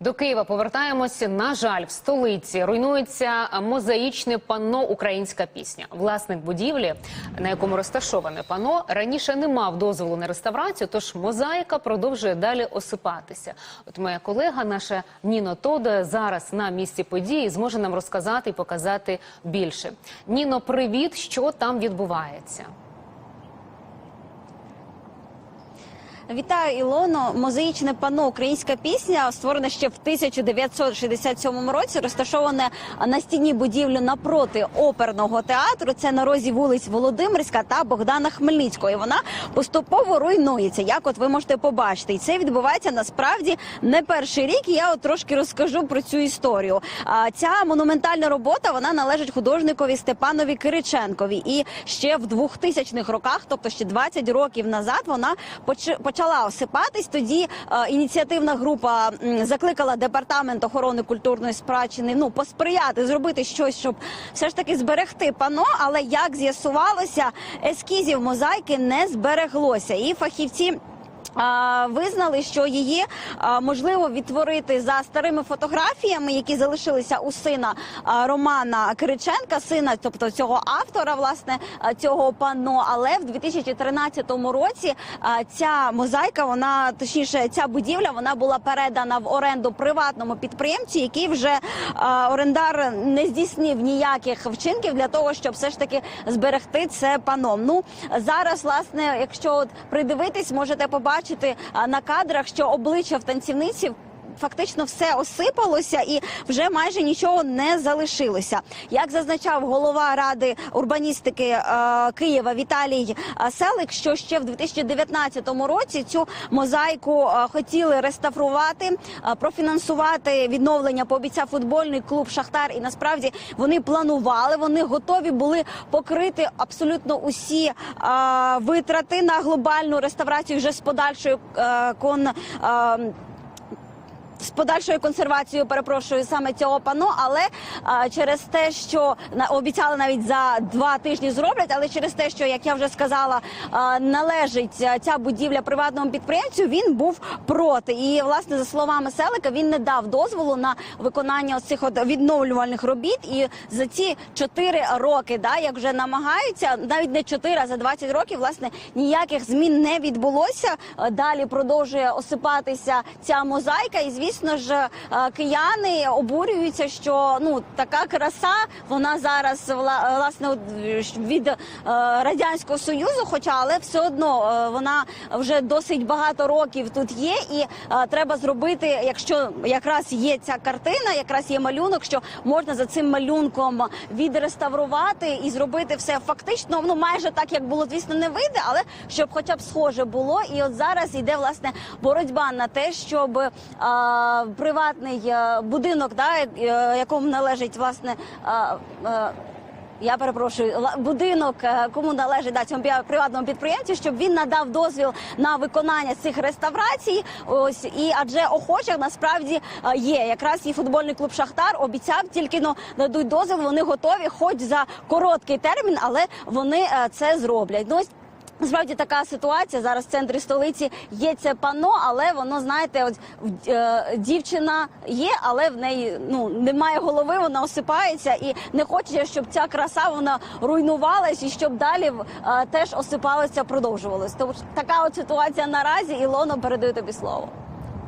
До Києва повертаємося. На жаль, в столиці руйнується мозаїчне панно Українська пісня. Власник будівлі, на якому розташоване панно, раніше не мав дозволу на реставрацію, тож мозаїка продовжує далі осипатися. От моя колега, наша Ніно Тода, зараз на місці події зможе нам розказати і показати більше. Ніно, привіт, що там відбувається? Вітаю, Ілоно. Мозаїчне панно Українська пісня створене ще в 1967 році. Розташоване на стіні будівлі напроти оперного театру. Це на розі вулиць Володимирська та Богдана Хмельницького. І вона поступово руйнується. Як от ви можете побачити, і це відбувається насправді не перший рік. Я от трошки розкажу про цю історію. А ця монументальна робота вона належить художникові Степанові Кириченкові. І ще в 2000-х роках, тобто ще 20 років назад, вона поч- почала осипатись. Тоді е, ініціативна група закликала департамент охорони культурної спадщини ну посприяти, зробити щось, щоб все ж таки зберегти пано. Але як з'ясувалося, ескізів мозаїки не збереглося, і фахівці. Визнали, що її можливо відтворити за старими фотографіями, які залишилися у сина Романа Кириченка, сина, тобто цього автора, власне, цього панно. Але в 2013 році ця мозаїка, вона точніше, ця будівля, вона була передана в оренду приватному підприємцю, який вже орендар не здійснив ніяких вчинків для того, щоб все ж таки зберегти це панно. Ну зараз, власне, якщо придивитись, можете побачити а, на кадрах, що обличчя в танцівниці. Фактично все осипалося і вже майже нічого не залишилося. Як зазначав голова ради урбаністики е, Києва Віталій е, Селик, що ще в 2019 році цю мозаїку е, хотіли реставрувати, профінансувати відновлення. Пообіцяв футбольний клуб Шахтар. І насправді вони планували, вони готові були покрити абсолютно усі витрати на глобальну реставрацію вже з подальшою кон. З подальшою консервацією перепрошую саме цього пано, але а, через те, що на обіцяли навіть за два тижні зроблять, але через те, що як я вже сказала, а, належить ця будівля приватному підприємцю, він був проти. І власне за словами Селика, він не дав дозволу на виконання цих відновлювальних робіт. І за ці чотири роки, да, як вже намагаються, навіть не чотири, а за 20 років, власне, ніяких змін не відбулося. Далі продовжує осипатися ця мозаїка, і звісно ж, е, кияни обурюються, що ну така краса вона зараз власне від е, радянського союзу, хоча але все одно е, вона вже досить багато років тут є, і треба зробити, якщо якраз є ця картина, якраз є малюнок, що можна за цим малюнком відреставрувати і зробити все фактично, ну майже так, як було, звісно, не вийде, але щоб хоча б схоже було. І от зараз йде власне боротьба на те, щоб приватний е, будинок, да, е, якому належить власне. е, е, я перепрошую будинок, е, кому належить да, цьому приватному підприємцю, щоб він надав дозвіл на виконання цих реставрацій. Ось і адже охочих насправді е, є. Якраз і футбольний клуб Шахтар обіцяв тільки ну дадуть дозвіл. Вони готові, хоч за короткий термін, але вони е, це зроблять. Ну ось Справді така ситуація зараз в центрі столиці є це пано, але воно знаєте, от е, дівчина є, але в неї ну немає голови, вона осипається і не хоче, щоб ця краса вона руйнувалась і щоб далі е, теж осипалася, продовжувалась. Тому така от ситуація наразі. Ілоно передаю тобі слово.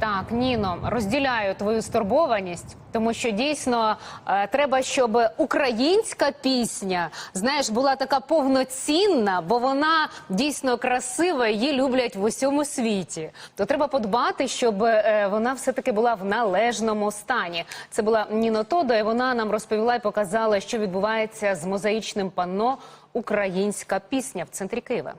Так, Ніно, розділяю твою стурбованість, тому що дійсно е, треба, щоб українська пісня, знаєш, була така повноцінна, бо вона дійсно красива, її люблять в усьому світі. То треба подбати, щоб е, вона все таки була в належному стані. Це була Ніно Тодо, і вона нам розповіла і показала, що відбувається з мозаїчним панно Українська пісня в центрі Києва.